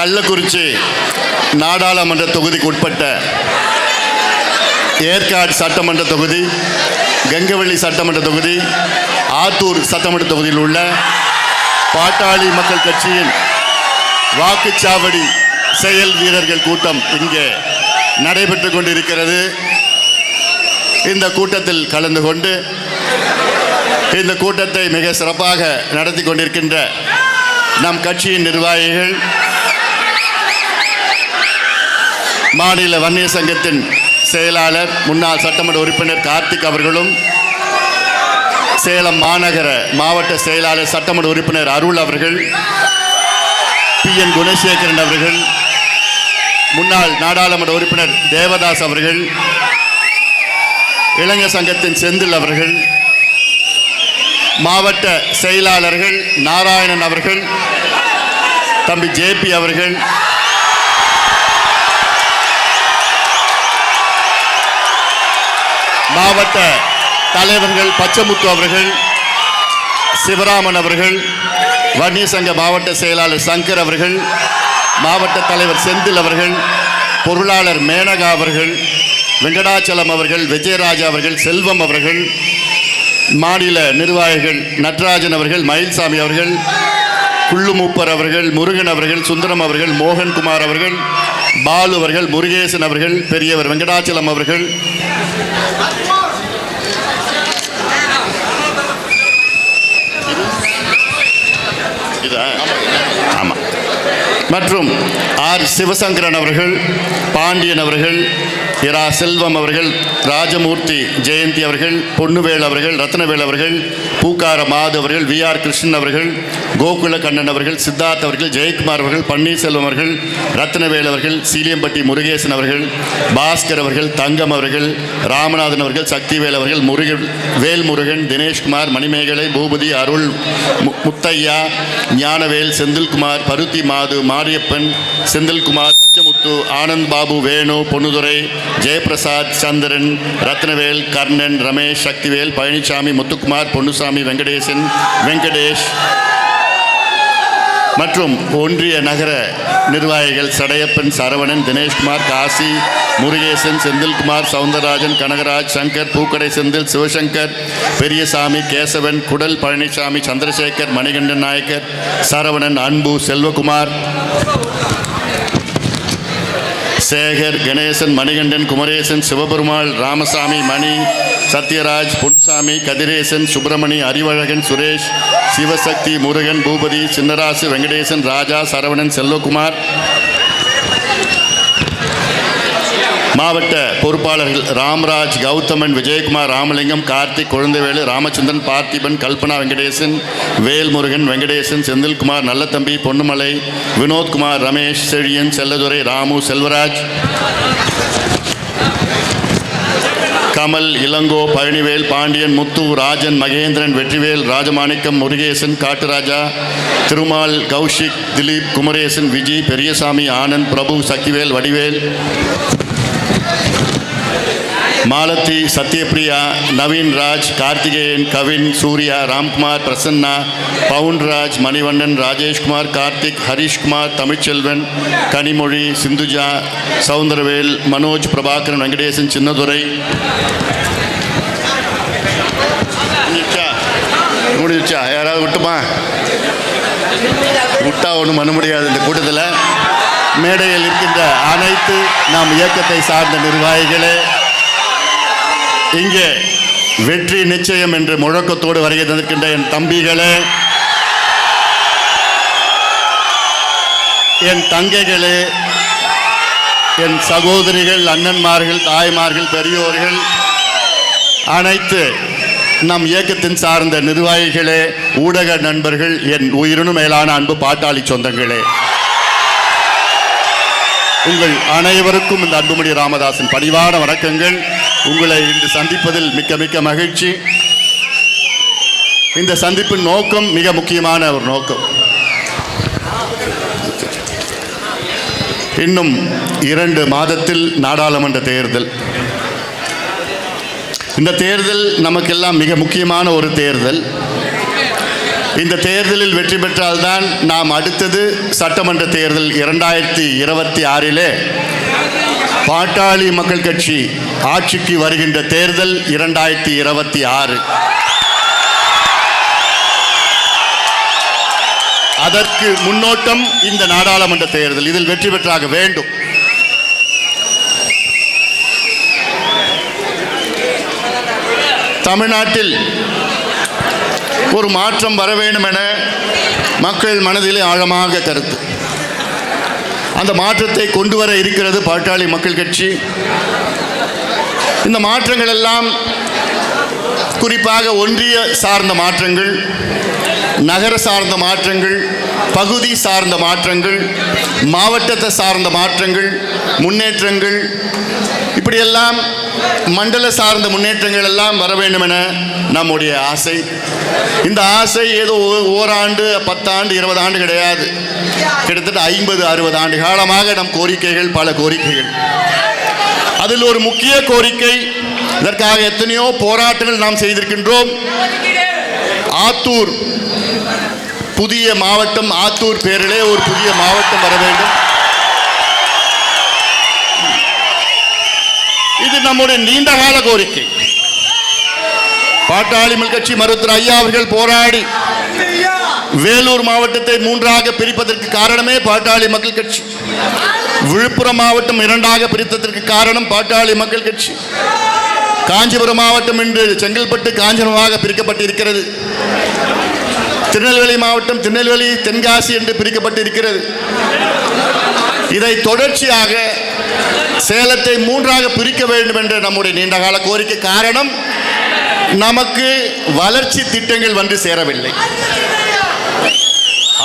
கள்ளக்குறிச்சி நாடாளுமன்ற தொகுதிக்கு உட்பட்ட ஏற்காடு சட்டமன்ற தொகுதி கங்கவள்ளி சட்டமன்ற தொகுதி ஆத்தூர் சட்டமன்ற தொகுதியில் உள்ள பாட்டாளி மக்கள் கட்சியின் வாக்குச்சாவடி செயல் வீரர்கள் கூட்டம் இங்கே நடைபெற்று கொண்டிருக்கிறது. இந்த கூட்டத்தில் கலந்து கொண்டு இந்த கூட்டத்தை மிக சிறப்பாக நடத்தி கொண்டிருக்கின்ற நம் கட்சியின் நிர்வாகிகள் மாநில வன்னியர் சங்கத்தின் செயலாளர் முன்னாள் சட்டமன்ற உறுப்பினர் கார்த்திக் அவர்களும் சேலம் மாநகர மாவட்ட செயலாளர் சட்டமன்ற உறுப்பினர் அருள் அவர்கள் பி. என். குணசேகரன் அவர்கள் முன்னாள் நாடாளுமன்ற உறுப்பினர் தேவதாஸ் அவர்கள் இளைஞர் சங்கத்தின் செந்தில் அவர்கள் மாவட்ட செயலாளர்கள் நாராயணன் அவர்கள் தம்பி ஜேபி அவர்கள் மாவட்ட தலைவர்கள் பச்சமுத்து அவர்கள் சிவராமன் அவர்கள் வன்னிய சங்க மாவட்ட செயலாளர் சங்கர் அவர்கள் மாவட்ட தலைவர் செந்தில் அவர்கள் பொருளாளர் மேனகா அவர்கள் வெங்கடாச்சலம் அவர்கள் விஜயராஜா அவர்கள் செல்வம் அவர்கள் மாநில நிர்வாகிகள் நட்ராஜன் அவர்கள் மயில்சாமி அவர்கள் குள்ளுமூப்பர் அவர்கள் முருகன் அவர்கள் சுந்தரம் அவர்கள் மோகன்குமார் அவர்கள் பாலு அவர்கள் முருகேசன் அவர்கள் பெரியவர் வெங்கடாச்சலம் அவர்கள் மற்றும் ஆர் சிவசங்கரன் அவர்கள் பாண்டியன் அவர்கள் இரா செல்வம் அவர்கள் ராஜமூர்த்தி ஜெயந்தி அவர்கள் பொன்னுவேல் அவர்கள் ரத்னவேல் அவர்கள் பூக்கார மாது அவர்கள் வி ஆர் கிருஷ்ணன் அவர்கள் கோகுல கண்ணன் அவர்கள் சித்தார்த் அவர்கள் ஜெயக்குமார் அவர்கள் பன்னீர்செல்வம் அவர்கள் ரத்னவேல் அவர்கள் சீலியம்பட்டி முருகேசன் அவர்கள் பாஸ்கர் அவர்கள் தங்கம் அவர்கள் ராமநாதன் அவர்கள் சக்திவேல் அவர்கள் முருகன் வேல்முருகன் தினேஷ்குமார் மணிமேகலை பூபதி அருள் மு- முத்தையா ஞானவேல் செந்தில்குமார் பருத்தி மாது மா மாரியப்பன் செந்தில்குமார் பச்சமுத்து ஆனந்த் பாபு வேணு பொன்னுதுரை ஜெயபிரசாத் சந்திரன் ரத்னவேல் கர்ணன் ரமேஷ் சக்திவேல் பழனிசாமி முத்துக்குமார் பொன்னுசாமி வெங்கடேசன் வெங்கடேஷ். மற்றும் ஒன்றிய நகர நிர்வாகிகள் சடையப்பன் சரவணன் தினேஷ்குமார் காசி முருகேசன் செந்தில்குமார் சவுந்தரராஜன் கனகராஜ் சங்கர் பூக்கடை செந்தில் சிவசங்கர் பெரியசாமி கேசவன் குடல் பழனிசாமி சந்திரசேகர் மணிகண்டன் நாயக்கர் சரவணன் அன்பு செல்வகுமார் சேகர் கணேசன் மணிகண்டன் குமரேசன் சிவபெருமாள் ராமசாமி மணி சத்யராஜ் பொன்சாமி கதிரேசன் சுப்பிரமணி அறிவழகன் சுரேஷ் சிவசக்தி முருகன் பூபதி சின்னராசு வெங்கடேசன் ராஜா சரவணன் செல்வகுமார் மாவட்ட பொறுப்பாளர்கள் ராம்ராஜ் கௌதமன் விஜயகுமார் ராமலிங்கம் கார்த்திக் குழந்தைவேலு ராமச்சந்திரன் பார்த்திபன் கல்பனா வெங்கடேசன் வேல்முருகன் வெங்கடேசன் செந்தில்குமார் நல்லத்தம்பி பொன்னுமலை வினோத்குமார் ரமேஷ் செழியன் செல்லதுரை ராமு செல்வராஜ் கமல் இளங்கோ பழனிவேல் பாண்டியன் முத்து ராஜன் மகேந்திரன் வெற்றிவேல் ராஜமாணிக்கம் முருகேசன் காட்டுராஜா திருமால் கௌஷிக் திலீப் குமரேசன் விஜி பெரியசாமி ஆனந்த் பிரபு சக்திவேல் வடிவேல் மாலதி சத்யபிரியா நவீன் ராஜ் கார்த்திகேயன் கவின் சூர்யா ராம்குமார் பிரசன்னா பவுன்ராஜ் மணிவண்ணன் ராஜேஷ்குமார் கார்த்திக் ஹரிஷ்குமார் தமிழ்ச்செல்வன் கனிமொழி சிந்துஜா சவுந்தரவேல் மனோஜ் பிரபாகரன் வெங்கடேசன் சின்னதுரை. முடிஞ்சிச்சா? முடிஞ்சிச்சா? யாராவது விட்டுமா? விட்டா ஒன்றும் பண்ண முடியாது இந்த கூட்டத்தில். மேடையில் இருக்கின்ற அனைத்து நாம் இயக்கத்தை சார்ந்த நிர்வாகிகளே இங்கே வெற்றி நிச்சயம் என்று முழக்கத்தோடு வருகை தந்திருக்கின்ற என் தம்பிகளே என் தங்கைகளே என் சகோதரிகள் அண்ணன்மார்கள் தாய்மார்கள் பெரியோர்கள் அனைத்து நம் இயக்கத்தின் சார்ந்த நிர்வாகிகளே ஊடக நண்பர்கள் என் உயிரினும் மேலான அன்பு பாட்டாளி சொந்தங்களே. உங்கள் அனைவருக்கும் இந்த அன்புமணி ராமதாசின் பணிவான வணக்கங்கள். உங்களை இன்று சந்திப்பதில் மிக்க மிக்க மகிழ்ச்சி. இந்த சந்திப்பின் நோக்கம் மிக முக்கியமான ஒரு நோக்கம். இன்னும் இரண்டு மாதத்தில் நாடாளுமன்ற தேர்தல். இந்த தேர்தல் நமக்கெல்லாம் மிக முக்கியமான ஒரு தேர்தல். இந்த தேர்தலில் வெற்றி பெற்றால்தான் நாம் அடுத்தது சட்டமன்ற தேர்தல் இரண்டாயிரத்தி இருபத்தி ஆறிலே பாட்டாளி மக்கள் கட்சி ஆட்சிக்கு வருகின்ற தேர்தல் இரண்டாயிரத்தி இருபத்தி ஆறு. அதற்கு முன்னோட்டம் இந்த நாடாளுமன்ற தேர்தல். இதில் வெற்றி பெற்றாக வேண்டும். தமிழ்நாட்டில் ஒரு மாற்றம் வர வேண்டும் என மக்கள் மனதிலே ஆழமாக கருத்து. அந்த மாற்றத்தை கொண்டு வர இருக்கிறது பாட்டாளி மக்கள் கட்சி. இந்த மாற்றங்கள் எல்லாம் குறிப்பாக ஒன்றிய சார்ந்த மாற்றங்கள். நகர சார்ந்த மாற்றங்கள் பகுதி சார்ந்த மாற்றங்கள் மாவட்டத்தை சார்ந்த மாற்றங்கள் முன்னேற்றங்கள் இப்படியெல்லாம் மண்டல சார்ந்த முன்னேற்றங்கள் எல்லாம் வர வேண்டும் என நம்முடைய ஆசை. இந்த ஆசை ஏதோ ஓ- ஓராண்டு பத்தாண்டு இருபது ஆண்டு கிடையாது. கிட்டத்தட்ட ஐம்பது அறுபது ஆண்டு காலமாக நம் கோரிக்கைகள் பல கோரிக்கைகள். அதில் ஒரு முக்கிய கோரிக்கை இதற்காக எத்தனையோ போராட்டங்கள் நாம் செய்திருக்கின்றோம். ஆத்தூர் புதிய மாவட்டம் ஆத்தூர் பேரிலே ஒரு புதிய மாவட்டம் வர வேண்டும். இது நம்முடைய நீண்டகால கோரிக்கை. பாட்டாளி மக்கள் கட்சி மருத்துவர் ஐயா அவர்கள் போராடி வேலூர் மாவட்டத்தை மூன்றாக பிரிப்பதற்கு காரணமே பாட்டாளி மக்கள் கட்சி. விழுப்புரம் மாவட்டம் இரண்டாக பிரித்ததற்கு காரணம் பாட்டாளி மக்கள் கட்சி. காஞ்சிபுரம் மாவட்டம் என்று செங்கல்பட்டு காஞ்சிபுரமாக பிரிக்கப்பட்டு இருக்கிறது திருநெல்வேலி மாவட்டம் திருநெல்வேலி தென்காசி என்று பிரிக்கப்பட்டு இருக்கிறது இதை தொடர்ச்சியாக சேலத்தை மூன்றாக பிரிக்க வேண்டும் என்ற நம்முடைய நீண்டகால கோரிக்கை காரணம் நமக்கு வளர்ச்சி திட்டங்கள் வந்து சேரவில்லை.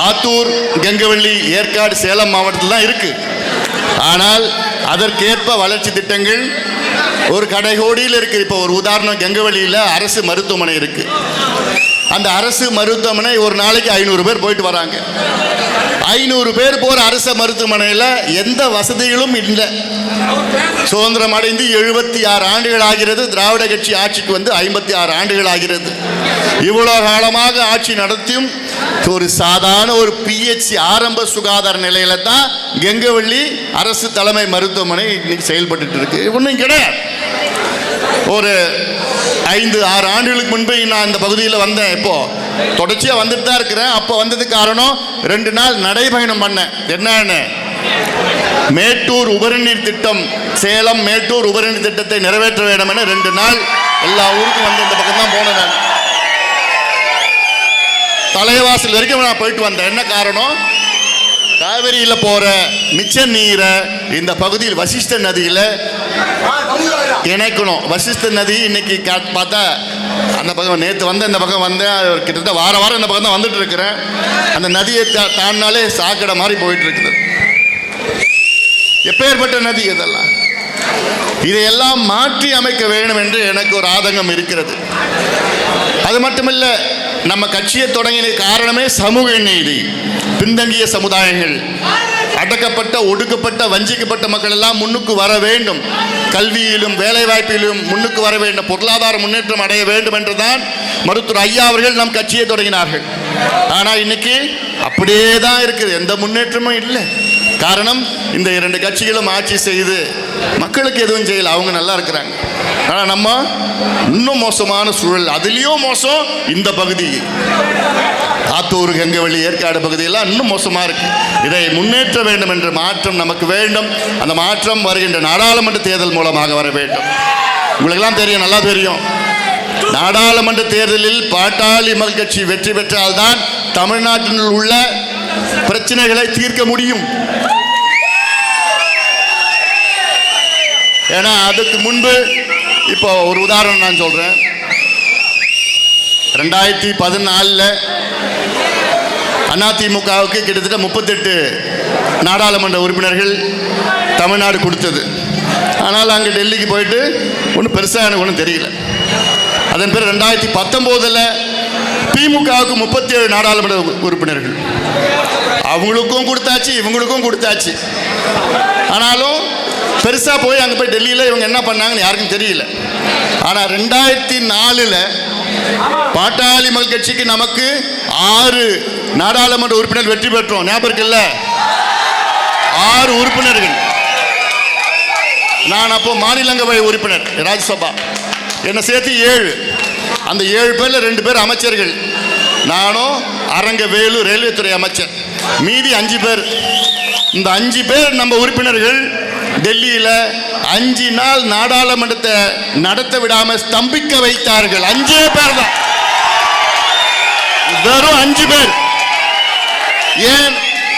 ஆத்தூர் கங்கவள்ளி ஏற்காடு சேலம் மாவட்டத்தில் தான் இருக்கு. ஆனால் அதற்கேற்ப வளர்ச்சி திட்டங்கள் ஒரு கடைகோடியில் இருக்கு. இப்போ ஒரு உதாரணம் கங்கவள்ளியில் அரசு மருத்துவமனை இருக்கு. அந்த அரசு மருத்துவமனை ஒரு நாளைக்கு ஐநூறு பேர் போயிட்டு வராங்க. ஐநூறு பேர் போகிற அரசு மருத்துவமனையில் எந்த வசதிகளும் இல்லை. சுதந்திரம் அடைந்து எழுபத்தி ஆறு ஆண்டுகள் ஆகிறது. திராவிட கட்சி ஆட்சிக்கு வந்து ஐம்பத்தி ஆறு ஆண்டுகள் ஆகிறது. இவ்வளோ காலமாக ஆட்சி நடத்தியும் ஒரு சாதாரண ஒரு பிஹெச்சி ஆரம்ப சுகாதார நிலையில தான் கெங்கவள்ளி அரசு தலைமை மருத்துவமனை இன்னைக்கு செயல்பட்டு இருக்கு. ஒன்றும் கிடையாது. ஒரு ஐந்து ஆறு ஆண்டுகளுக்கு முன்பு நான் இந்த பகுதியில் வந்தேன். இப்போ தொடர்ச்சியாக வந்துட்டு தான் இருக்கிறேன். அப்போ வந்ததுக்கு காரணம் ரெண்டு நாள் நடைபயணம் பண்ணேன். என்னன்னு? மேட்டூர் உபரிநீர் திட்டம் சேலம் மேட்டூர் உபரிநீர் திட்டத்தை நிறைவேற்ற வேண்டும் என ரெண்டு நாள் எல்லா ஊருக்கும் வந்து இந்த பக்கம் தான் போனேன் நான். தலைவாசல் வரைக்கும் நான் போயிட்டு வந்தேன். என்ன காரணம்? காவிரியில் போகிற மிச்ச நீரை இந்த பகுதியில் வசிஷ்ட நதியில் இணைக்கணும். வசிஷ்ட நதி இன்னைக்கு பார்த்தா அந்த பக்கம் நேற்று வந்த இந்த பக்கம் வந்தேன் கிட்டத்தட்ட வார வாரம் இந்த பக்கம் தான் வந்துட்டு இருக்கிறேன். அந்த நதியை தாண்டினாலே சாக்கடை மாதிரி போயிட்டு இருக்குது. எப்பேற்பட்ட நதி இதெல்லாம்? இதையெல்லாம் மாற்றி அமைக்க வேண்டும் என்று எனக்கு ஒரு ஆதங்கம் இருக்கிறது. அது மட்டுமில்லை நம்ம கட்சியை தொடங்கின காரணமே சமூக நீதி. பின்தங்கிய சமுதாயங்கள் அடக்கப்பட்ட ஒடுக்கப்பட்ட வஞ்சிக்கப்பட்ட மக்கள் எல்லாம் முன்னுக்கு வர வேண்டும். கல்வியிலும் வேலைவாய்ப்பிலும் முன்னுக்கு வர வேண்டும். பொருளாதார முன்னேற்றம் அடைய வேண்டும் என்றுதான் மருத்துவர் ஐயா அவர்கள் நம் கட்சியை தொடங்கினார்கள். ஆனால் இன்னைக்கு அப்படியே தான் இருக்குது. எந்த முன்னேற்றமும் இல்லை. காரணம் இந்த இரண்டு கட்சிகளும் ஆட்சி செய்து மக்களுக்கு எதுவும் செய்யல. அவங்க நல்லா இருக்கிறாங்க. ஆனால் நம்ம இன்னும் மோசமான சூழல். அதுலேயும் மோசம் இந்த பகுதி. ஆத்தூர் கங்கவெளி ஏற்காடு பகுதியெல்லாம் இன்னும் மோசமாக இருக்கு. இதை முன்னேற்ற வேண்டும் என்ற மாற்றம் நமக்கு வேண்டும். அந்த மாற்றம் வருகின்ற நாடாளுமன்ற தேர்தல் மூலமாக வர வேண்டும். உங்களுக்கெல்லாம் தெரியும் நல்லா தெரியும். நாடாளுமன்ற தேர்தலில் பாட்டாளி மக்கள் கட்சி வெற்றி பெற்றால்தான் தமிழ்நாட்டில் உள்ள பிரச்சனைகளை தீர்க்க முடியும். ஏன்னா அதுக்கு முன்பு இப்போ ஒரு உதாரணம் நான் சொல்றேன். ரெண்டாயிரத்தி பதினாலில் அதிமுகவுக்கு கிட்டத்தட்ட முப்பத்தெட்டு நாடாளுமன்ற உறுப்பினர்கள் தமிழ்நாடு கொடுத்தது. ஆனால் அங்கே டெல்லிக்கு போயிட்டு ஒன்றும் பெருசாக எனக்கு ஒன்றும் தெரியல. அதன் பிறகு ரெண்டாயிரத்தி பத்தொம்போதில் திமுகவுக்கு முப்பத்தி ஏழு நாடாளுமன்ற உறுப்பினர்கள். அவங்களுக்கும் கொடுத்தாச்சு இவங்களுக்கும் கொடுத்தாச்சு. ஆனாலும் பெருசாக போய் அங்கே போய் டெல்லியில் இவங்க என்ன பண்ணாங்கன்னு யாருக்கும் தெரியல. ஆனால் ரெண்டாயிரத்தி நாலில் பாட்டாளி மக்கள் கட்சிக்கு நமக்கு ஆறு நாடாளுமன்ற உறுப்பினர் வெற்றி பெற்றோம். ஞாபகம் இருக்குல்ல? ஆறு உறுப்பினர்கள். நான் அப்போ மாநிலங்களவை உறுப்பினர் ராஜ்யசபா. என்னை சேர்த்து ஏழு. அந்த ஏழு பேரில் ரெண்டு பேர் அமைச்சர்கள். நானும் அரங்கவேலு ரயில்வே துறை அமைச்சர். மீதி அஞ்சு பேர். இந்த அஞ்சு பேர் நம்ம உறுப்பினர்கள் டெல்லியில் அஞ்சு நாள் நாடாளுமன்றத்தை நடத்த விடாம ஸ்தம்பிக்க வைத்தார்கள். அஞ்சே பேர் தான் வெறும் அஞ்சு பேர். ஏன்?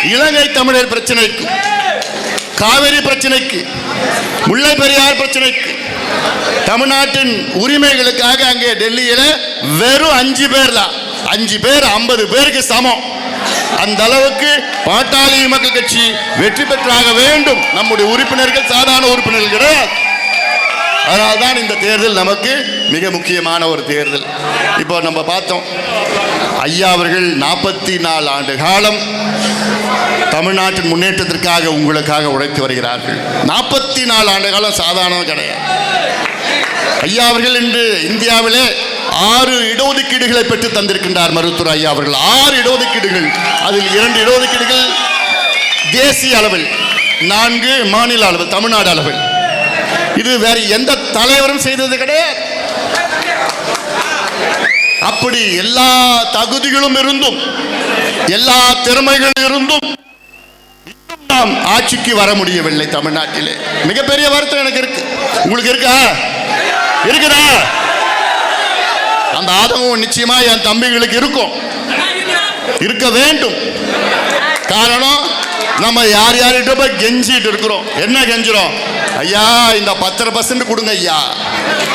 இலங்கை தமிழர் பிரச்சனைக்கு காவிரி பிரச்சனைக்கு முல்லை பெரியார் பிரச்சனைக்கு தமிழ்நாட்டின் உரிமைகளுக்காக அங்கே டெல்லியில வெறும் அஞ்சு பேர் தான் அஞ்சு பேர் ஐம்பது பேருக்கு சமம். அந்த அளவுக்கு பாட்டாளி மக்கள் கட்சி வெற்றி பெற்றாக வேண்டும். நம்முடைய உறுப்பினர்கள் சாதாரண உறுப்பினர்கள் கிடையாது அதனால்தான் இந்த தேர்தல் நமக்கு மிக முக்கியமான ஒரு தேர்தல். இப்போ நம்ம பார்த்தோம். ஐயா அவர்கள் நாற்பத்தி நாலு ஆண்டு காலம் தமிழ்நாட்டின் முன்னேற்றத்திற்காக உங்களுக்காக உழைத்து வருகிறார்கள். நாற்பத்தி நாலு ஆண்டு காலம் சாதாரணம் கிடையாது. ஐயா அவர்கள் இன்று இந்தியாவிலே ஆறு இடஒதுக்கீடுகளை பெற்று தந்திருக்கின்றார் மருத்துவர் ஐயா அவர்கள். ஆறு இடஒதுக்கீடுகள். அதில் இரண்டு இடஒதுக்கீடுகள் தேசிய அளவில் நான்கு மாநில அளவில் தமிழ்நாடு அளவில். இது வேற எந்த தலைவரும் செய்தது கிடையாது. அப்படி எல்லா தகுதிகளும் இருந்தும் எல்லா திறமைகளும் இருந்தும் நாம் ஆட்சிக்கு வர முடியவில்லை தமிழ்நாட்டிலே. மிகப்பெரிய வருத்தம் எனக்கு இருக்கு. உங்களுக்கு இருக்கா? இருக்குதா? அந்த ஆதங்கம் நிச்சயமா என் தம்பிகளுக்கு இருக்கும். இருக்க வேண்டும். காரணம் நம்ம யார் யார்கிட்ட போய் கெஞ்சிட்டு இருக்கிறோம். என்ன கெஞ்சுறோம்? ஐயா இந்த பத்தரை பர்சன்ட் கொடுங்க ஐயா.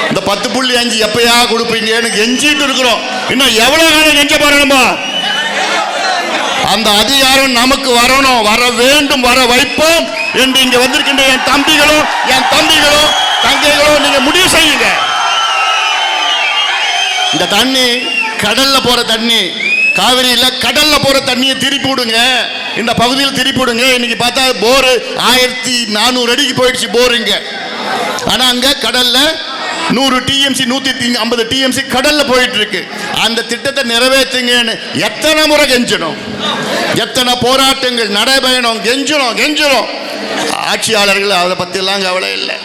இந்த பத்து புள்ளி அஞ்சு எப்பயா கொடுப்பீங்கன்னு கெஞ்சிட்டு இருக்கிறோம். இன்னும் எவ்வளவு காலம் கெஞ்ச போறோமா அந்த அதிகாரம் நமக்கு வரணும். வர வேண்டும் வர வைப்போம் என்று இங்க வந்திருக்கின்ற என் தம்பிகளும் என் தம்பிகளும் தங்கைகளும் நீங்க முடிவு செய்யுங்க. இந்த தண்ணி கடல்ல போற தண்ணி. காவிரியில் கடல்ல போற தண்ணியை திருப்பி விடுங்க. இந்த பகுதியில் திருப்பி விடுங்க. இன்னைக்கு பார்த்தா போர் ஆயிரத்தி நானூறு அடிக்கு போயிடுச்சு போர் இங்க. ஆனா அங்க கடல்ல நூறு டிஎம்சி நூத்தி ஐம்பது டிஎம்சி கடல்ல போயிட்டு இருக்கு அந்த திட்டத்தை நிறைவேற்றுங்கன்னு எத்தனை முறை கெஞ்சணும் எத்தனை போராட்டங்கள் நடைபயணம் கெஞ்சணும் கெஞ்சணும் ஆட்சியாளர்கள் அதை பத்தியெல்லாம் கவலை இல்லை.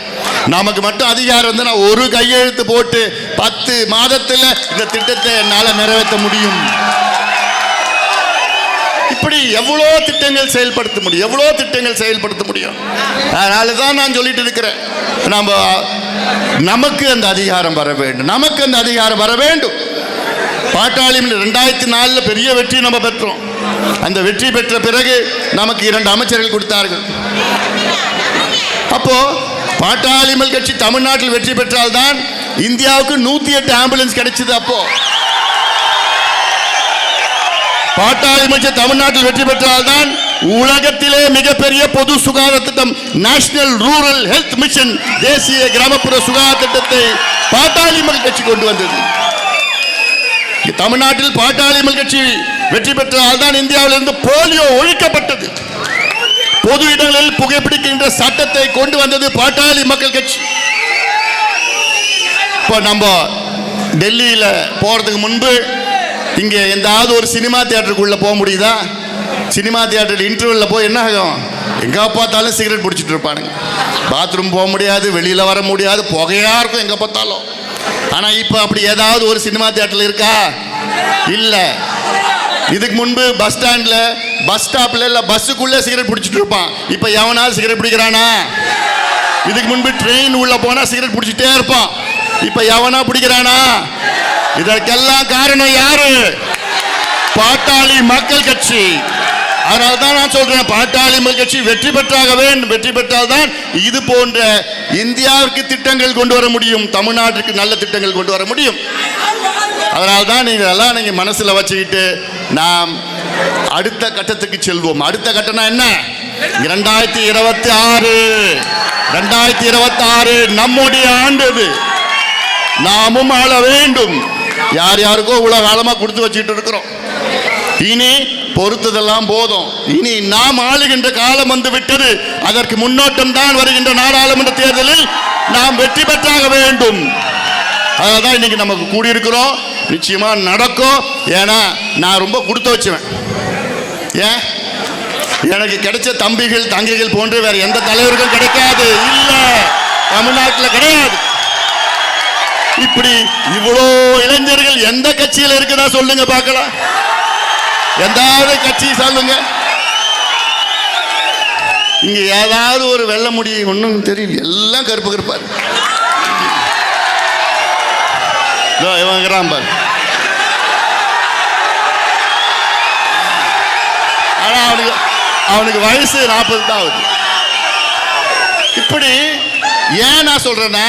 நமக்கு மட்டும் அதிகாரம் வந்து நான் ஒரு கையெழுத்து போட்டு பத்து மாதத்தில் இந்த திட்டத்தை என்னால் நிறைவேற்ற முடியும். இப்படி எவ்வளோ திட்டங்கள் செயல்படுத்த முடியும்? எவ்வளோ திட்டங்கள் செயல்படுத்த முடியும்? அதனால தான் நான் சொல்லிட்டு இருக்கிறேன். நம்ம நமக்கு அந்த அதிகாரம் வர வேண்டும். நமக்கு அந்த அதிகாரம் வர வேண்டும். பாட்டாளி ரெண்டாயிரத்தி நாலில் பெரிய வெற்றி நம்ம பெற்றோம். அந்த வெற்றி பெற்ற பிறகு நமக்கு இரண்டு அமைச்சர்கள் கொடுத்தார்கள். அப்போ பாட்டாளிமல் கட்சி தமிழ்நாட்டில் வெற்றி பெற்றால்தான் இந்தியாவுக்கு நூத்தி எட்டு ஆம்புலன்ஸ் கிடைச்சது அப்போ. பாட்டாளி கட்சி தமிழ்நாட்டில் வெற்றி பெற்றால்தான் உலகத்திலே மிகப்பெரிய பொது சுகாதார திட்டம் நேஷனல் ரூரல் ஹெல்த் மிஷன் தேசிய கிராமப்புற சுகாதார திட்டத்தை பாட்டாளி மக்கள் கட்சி கொண்டு வந்தது. தமிழ்நாட்டில் பாட்டாளி மக்கள் கட்சி வெற்றி பெற்றால் தான் இந்தியாவிலிருந்து போலியோ ஒழிக்கப்பட்டது. பொது இடங்களில் புகைப்பிடிக்கின்ற சட்டத்தை கொண்டு வந்தது பாட்டாளி மக்கள் கட்சி. இப்போ நம்ம டெல்லியில் போகிறதுக்கு முன்பு இங்கே எந்தாவது ஒரு சினிமா தியேட்டருக்குள்ளே போக முடியுதா? சினிமா தியேட்டர் இன்டர்வியூவில் போய் என்ன ஆகும்? எங்கே பார்த்தாலும் சிகரெட் பிடிச்சிட்டு இருப்பானுங்க. பாத்ரூம் போக முடியாது வெளியில் வர முடியாது புகையாக இருக்கும் எங்கே பார்த்தாலும். ஆனால் இப்போ அப்படி ஏதாவது ஒரு சினிமா தியேட்டரில் இருக்கா? இல்லை. இதுக்கு முன்பு பஸ் ஸ்டாண்டில் பஸ் ஸ்டாப்ல இல்ல பஸ்ஸுக்குள்ளே சிகரெட் பிடிச்சிட்டு இருப்பான். இப்போ எவனாவது சிகரெட் பிடிக்கிறானா? இதுக்கு முன்பு ட்ரெயின் உள்ள போனா சிகரெட் பிடிச்சிட்டே இருப்பான். இப்ப எவனா பிடிக்கிறானா? இதற்கெல்லாம் காரணம் யாரு? பாட்டாளி மக்கள் கட்சி. அதனால தான் நான் சொல்றேன் பாட்டாளி கட்சி வெற்றி பெற்றாக வேண்டும். வெற்றி பெற்றால்தான் இது போன்ற இந்தியாவிற்கு திட்டங்கள் கொண்டு வர முடியும். தமிழ்நாட்டிற்கு நல்ல திட்டங்கள் கொண்டு வர முடியும். அதனால தான் நீங்கள் எல்லாம் நீங்கள் மனசில் வச்சுக்கிட்டு நாம் அடுத்த கட்டத்துக்கு செல்வோம். அடுத்த கட்டம்னா என்ன? இரண்டாயிரத்தி இருபத்தி ஆறு ரெண்டாயிரத்தி இருபத்தி ஆறு நம்முடைய ஆண்டு நாமும் ஆள வேண்டும். யார் யாருக்கோ இவ்வளோ காலமாக கொடுத்து வச்சுட்டு இருக்கிறோம். இனி பொறுத்ததெல்லாம் போதும். இனி நாம் ஆளுகின்ற காலம் வந்து விட்டது. அதற்கு முன்னோட்டம் தான் வருகின்ற நாடாளுமன்ற தேர்தலில் நாம் வெற்றி பெற்றாக வேண்டும். அதான் தான் இன்னைக்கு நமக்கு கூடியிருக்கிறோம். நிச்சயமா நடக்கும். ஏன்னா நான் ரொம்ப கொடுத்து வச்சுவேன். ஏன்? எனக்கு கிடைச்ச தம்பிகள் தங்கைகள் போன்று வேற எந்த தலைவருக்கும் கிடைக்காது. இல்ல தமிழ்நாட்டில் கிடையாது. இப்படி இவ்வளோ இளைஞர்கள் எந்த கட்சியில் இருக்குதா சொல்லுங்க பார்க்கலாம். எந்தாவது கட்சி சொல்லுங்க இங்க ஏதாவது ஒரு வெள்ள முடி ஒன்றும் தெரியல. எல்லாம் கருப்பு கருப்பாரு இதோ இவன் பாரு. ஆனா அவனுக்கு அவனுக்கு வயசு நாற்பது தான் ஆகுது. இப்படி ஏன் நான் சொல்றேன்னா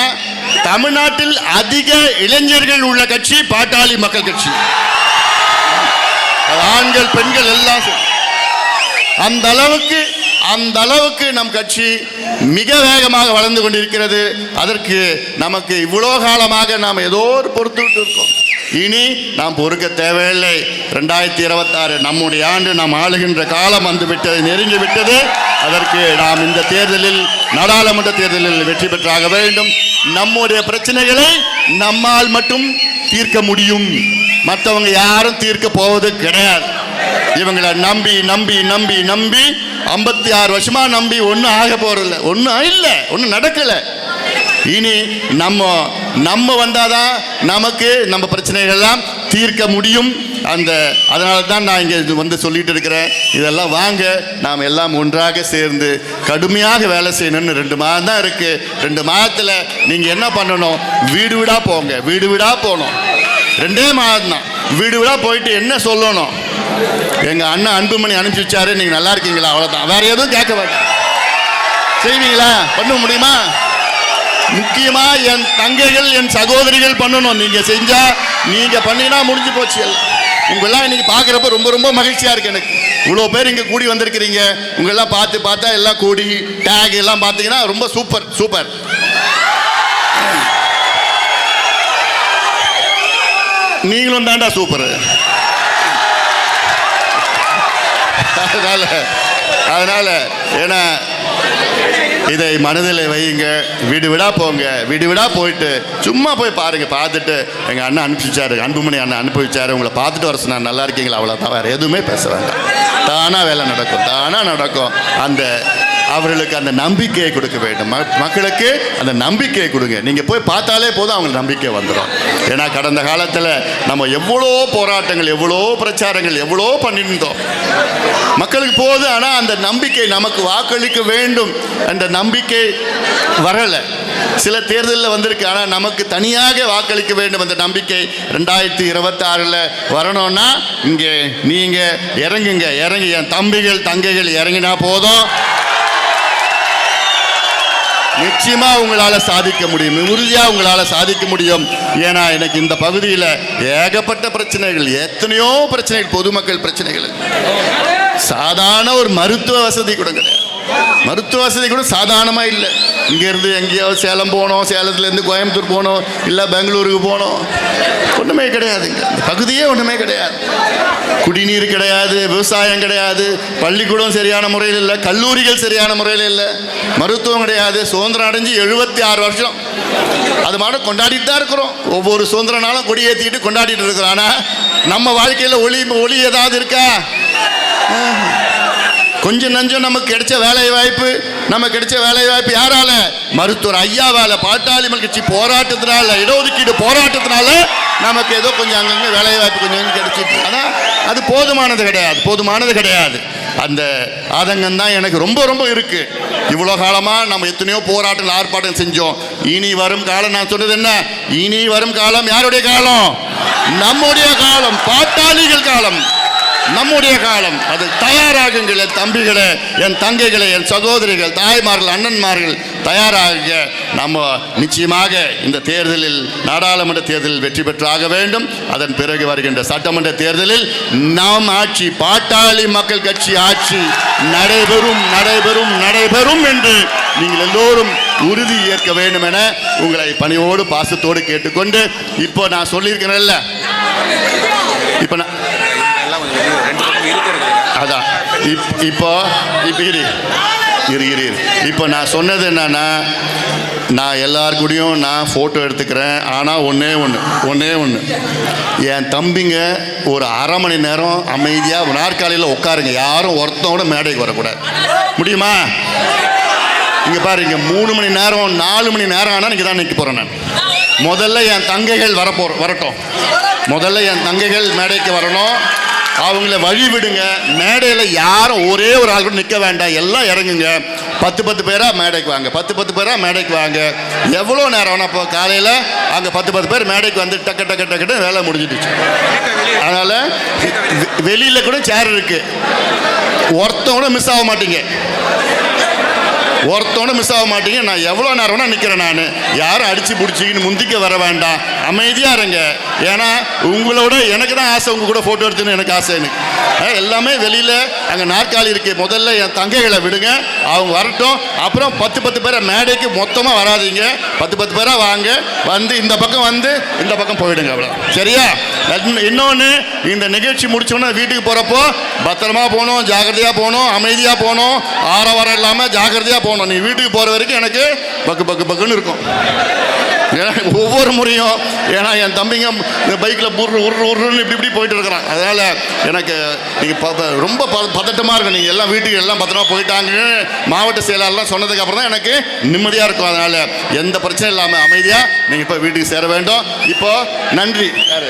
தமிழ்நாட்டில் அதிக இளைஞர்கள் உள்ள கட்சி பாட்டாளி மக்கள் கட்சி. ஆண்கள் பெண்கள் எல்லாம் அந்த அளவுக்கு அந்த அளவுக்கு நம் கட்சி மிக வேகமாக வளர்ந்து கொண்டிருக்கிறது. அதற்கு நமக்கு இவ்வளோ காலமாக நாம் ஏதோ ஒரு பொறுத்துக்கிட்டு இருக்கோம். இனி நாம் பொறுக்க தேவையில்லை. ரெண்டாயிரத்தி இருபத்தாறு நம்முடைய ஆண்டு நாம் ஆளுகின்ற காலம் வந்து விட்டது நெருங்கி விட்டது. அதற்கு நாம் இந்த தேர்தலில் நாடாளுமன்ற தேர்தலில் வெற்றி பெற்றாக வேண்டும். நம்முடைய பிரச்சனைகளை நம்மால் மட்டும் தீர்க்க முடியும். மற்றவங்க யாரும் தீர்க்க போவது கிடையாது. இவங்களை நம்பி நம்பி நம்பி நம்பி ஐம்பத்தி ஆறு வருஷமா நம்பி ஒன்றும் ஆக போறதில்ல. ஒன்றும் இல்லை ஒன்றும் நடக்கலை. இனி நம்ம நம்ம வந்தாதான் நமக்கு நம்ம பிரச்சனைகள்லாம் தீர்க்க முடியும். அந்த அதனால தான் நான் இங்கே வந்து சொல்லிட்டு இருக்கிறேன். இதெல்லாம் வாங்க. நாம் எல்லாம் ஒன்றாக சேர்ந்து கடுமையாக வேலை செய்யணும்னு ரெண்டு மாதம் தான் இருக்குது ரெண்டு மாதத்தில் நீங்கள் என்ன பண்ணணும்? வீடு வீடாக போங்க. வீடு வீடாக போகணும். ரெண்டே மாதம் தான் வீடு போயிட்டு என்ன சொல்லணும்? எங்க அண்ணன் அன்புமணி அனுப்பிச்சு வச்சாரு. நீங்க நல்லா இருக்கீங்களா? அவ்வளவுதான். வேற எதுவும் கேட்க மாட்டேன் செய்வீங்களா? பண்ண முடியுமா? முக்கியமா என் தங்கைகள் என் சகோதரிகள் பண்ணணும். நீங்க செஞ்சா நீங்க பண்ணினா முடிஞ்சு போச்சு உங்கெல்லாம் இன்னைக்கு பார்க்குறப்ப ரொம்ப ரொம்ப மகிழ்ச்சியாக இருக்கு எனக்கு. இவ்வளோ பேர் இங்கே கூடி வந்திருக்கிறீங்க. உங்கெல்லாம் பார்த்து பார்த்தா எல்லாம் கூடி டேக் எல்லாம் பார்த்தீங்கன்னா ரொம்ப சூப்பர் சூப்பர் நீங்களும் தாண்டா சூப்பர் அதனால அதனால ஏன்னா இதை மனதில் வையுங்க. வீடு விடா போங்க. வீடு விடா போயிட்டு சும்மா போய் பாருங்க. பார்த்துட்டு எங்கள் அண்ணன் அனுப்பிச்சாரு அன்புமணி அண்ணன் அனுப்பிச்சாரு உங்களை பார்த்துட்டு வர சொன்னா நல்லா இருக்கீங்களா? அவ்வளோதான் வேறு எதுவுமே பேச வேண்டாம். தானாக வேலை நடக்கும். தானாக நடக்கும். அந்த அவர்களுக்கு அந்த நம்பிக்கையை கொடுக்க வேண்டும். மக்களுக்கு அந்த நம்பிக்கையை கொடுங்க. நீங்கள் போய் பார்த்தாலே போதும் அவங்களுக்கு நம்பிக்கை வந்துடும் ஏன்னா கடந்த காலத்தில் நம்ம எவ்வளோ போராட்டங்கள் எவ்வளோ பிரச்சாரங்கள் எவ்வளோ பண்ணியிருந்தோம். மக்களுக்கு போது ஆனால் அந்த நம்பிக்கை நமக்கு வாக்களிக்க வேண்டும் என்ற நம்பிக்கை வரலை. சில தேர்தலில் வந்திருக்கு ஆனால் நமக்கு தனியாக வாக்களிக்க வேண்டும் அந்த நம்பிக்கை ரெண்டாயிரத்தி இருபத்தாறில் வரணும்னா இங்கே நீங்கள் இறங்குங்க. இறங்கி என் தம்பிகள் தங்கைகள் இறங்கினா போதும். நிச்சயமா உங்களால சாதிக்க முடியும். உறுதியா உங்களால சாதிக்க முடியும். ஏன்னா எனக்கு இந்த பகுதியில் ஏகப்பட்ட பிரச்சனைகள் எத்தனையோ பிரச்சனைகள் பொதுமக்கள் பிரச்சனைகள். சாதாரண ஒரு மருத்துவ வசதி கூட கிடையாது மருத்துவ வசதி கூட சாதாரணமாக இல்லை. இங்கேருந்து எங்கேயோ சேலம் போனோம் சேலத்துலேருந்து கோயம்புத்தூர் போனோம் இல்லை பெங்களூருக்கு போனோம். ஒன்றுமே கிடையாதுங்க இந்த பகுதியே ஒன்றுமே கிடையாது. குடிநீர் கிடையாது விவசாயம் கிடையாது பள்ளிக்கூடம் சரியான முறையில் இல்லை கல்லூரிகள் சரியான முறையில் இல்லை மருத்துவம் கிடையாது. சுதந்திரம் அடைஞ்சு எழுபத்தி ஆறு வருஷம். அது மாதிரி கொண்டாடிட்டு தான் இருக்கிறோம். ஒவ்வொரு சுதந்திர நாளும் கொடியேற்றிட்டு கொண்டாடிட்டு இருக்கிறோம். ஆனால் நம்ம வாழ்க்கையில் ஒளி ஒளி ஏதாவது இருக்கா? கொஞ்சம் நஞ்சம் நமக்கு கிடைச்ச வேலை வாய்ப்பு நமக்கு கிடைச்ச வேலை வாய்ப்பு யாரால? மருத்துவர் ஐயாவால பாட்டாளி மக்கள் கட்சி போராட்டத்தினால இடஒதுக்கீடு போராட்டத்தினால நமக்கு ஏதோ கொஞ்சம் அங்கங்கே வேலை வாய்ப்பு கொஞ்சம் கிடைச்சிட்டு ஆனால் அது போதுமானது கிடையாது போதுமானது கிடையாது. அந்த ஆதங்கம் தான் எனக்கு ரொம்ப ரொம்ப இருக்கு. இவ்வளோ காலமாக நம்ம எத்தனையோ போராட்டம் ஆர்ப்பாட்டம் செஞ்சோம். இனி வரும் காலம் நான் சொன்னது என்ன? இனி வரும் காலம் யாருடைய காலம்? நம்முடைய காலம் பாட்டாளிகள் காலம். நம்முடைய காலம். அது தயாராகுங்கள் என் தம்பிகளை என் தங்கைகளை என் சகோதரிகள் தாய்மார்கள் அண்ணன்மார்கள் தயாராக நம்ம நிச்சயமாக இந்த தேர்தலில் நாடாளுமன்ற தேர்தலில் வெற்றி பெற்றாக வேண்டும். அதன் பிறகு வருகின்ற சட்டமன்ற தேர்தலில் நாம் ஆட்சி பாட்டாளி மக்கள் கட்சி ஆட்சி நடைபெறும் நடைபெறும் நடைபெறும் என்று நீங்கள் எல்லோரும் உறுதி ஏற்க வேண்டும் என உங்களை பணியோடு பாசத்தோடு கேட்டுக்கொண்டு இப்போ நான் சொல்லியிருக்கிறேன்ல. இப்போ நான் எல்லாம் கொஞ்சம் வெளியே ரெண்டு பக்கம் இருக்கிறது அதான். இப்- இப்போ இப்போ இரு. இரு இரு இப்போ நான் சொன்னது என்னன்னா நான் எல்லார் நான் ஃபோட்டோ எடுத்துக்கிறேன். ஆனால் ஒன்றே ஒன்று ஒன்றே ஒன்று என் தம்பிங்க ஒரு அரை மணி நேரம் அமைதியாக நாற்காலியில் உட்காருங்க. யாரும் ஒருத்தவோட மேடைக்கு வரக்கூடாது. முடியுமா? இங்கே பாரு இங்கே மூணு மணி நேரம் நாலு மணி நேரம் ஆனால் இங்கே தான் நிற்க போகிறேன் நான். முதல்ல என் தங்கைகள் வரப்போ வரட்டும். முதல்ல என் தங்கைகள் மேடைக்கு வரணும். அவங்கள வழி விடுங்க. மேடையில் யாரும் ஒரே ஒரு ஆள் கூட நிற்க வேண்டாம். எல்லாம் இறங்குங்க. பத்து பத்து பேராக மேடைக்கு வாங்க. பத்து பத்து பேராக மேடைக்கு வாங்க. எவ்வளோ நேரம் ஆனால் இப்போ காலையில் அங்கே பத்து பத்து பேர் மேடைக்கு வந்து டக்கு டக்கு டக்குன்னு வேலை முடிஞ்சிடுச்சு. அதனால் வெளியில் கூட சேர் இருக்குது ஒருத்தவங்களும் மிஸ் ஆக மாட்டீங்க. ஒருத்தவனும் மிஸ் ஆக மாட்டீங்க. நான் எவ்வளோ நேரம் நிற்கிறேன் நான். யாரும் அடிச்சு பிடிச்சிக்கின்னு முந்திக்க வர வேண்டாம். அமைதியாக இருங்க. ஏன்னா உங்களோட எனக்கு தான் ஆசை உங்கள் கூட ஃபோட்டோ எடுத்துன்னு எனக்கு ஆசை எனக்கு எல்லாமே வெளியில் அங்கே நாற்காலி இருக்கு. முதல்ல என் தங்கைகளை விடுங்க. அவங்க வரட்டும். அப்புறம் பத்து பத்து பேரை மேடைக்கு மொத்தமாக வராதீங்க. பத்து பத்து பேராக வாங்க. வந்து இந்த பக்கம் வந்து இந்த பக்கம் போயிடுங்க அவ்வளோ சரியா? இன்னொன்று இந்த நிகழ்ச்சி முடிச்சோன்னா வீட்டுக்கு போகிறப்போ பத்திரமா போகணும் ஜாக்கிரதையாக போகணும் அமைதியாக போகணும் ஆரவாரம் இல்லாமல் ஜாக்கிரதையாக போகணும் நீ வீட்டுக்கு போகிற வரைக்கும் எனக்கு பக்கு பக்கு பக்குன்னு இருக்கும். ஏன்னா ஒவ்வொரு முறையும் ஏன்னா என் தம்பிங்க இந்த பைக்கில் உரு உரு உருன்னு இப்படி இப்படி போயிட்டு இருக்கிறான். அதனால் எனக்கு நீங்கள் ரொம்ப ப பதட்டமாக இருக்கும். நீங்கள் எல்லாம் வீட்டுக்கு எல்லாம் பத்திரமா போயிட்டாங்க. மாவட்ட செயலாளர்லாம் சொன்னதுக்கப்புறம் தான் எனக்கு நிம்மதியாக இருக்கும். அதனால் எந்த பிரச்சனையும் இல்லாமல் அமைதியாக நீங்கள் இப்போ வீட்டுக்கு சேர வேண்டும். இப்போது நன்றி. யாரு?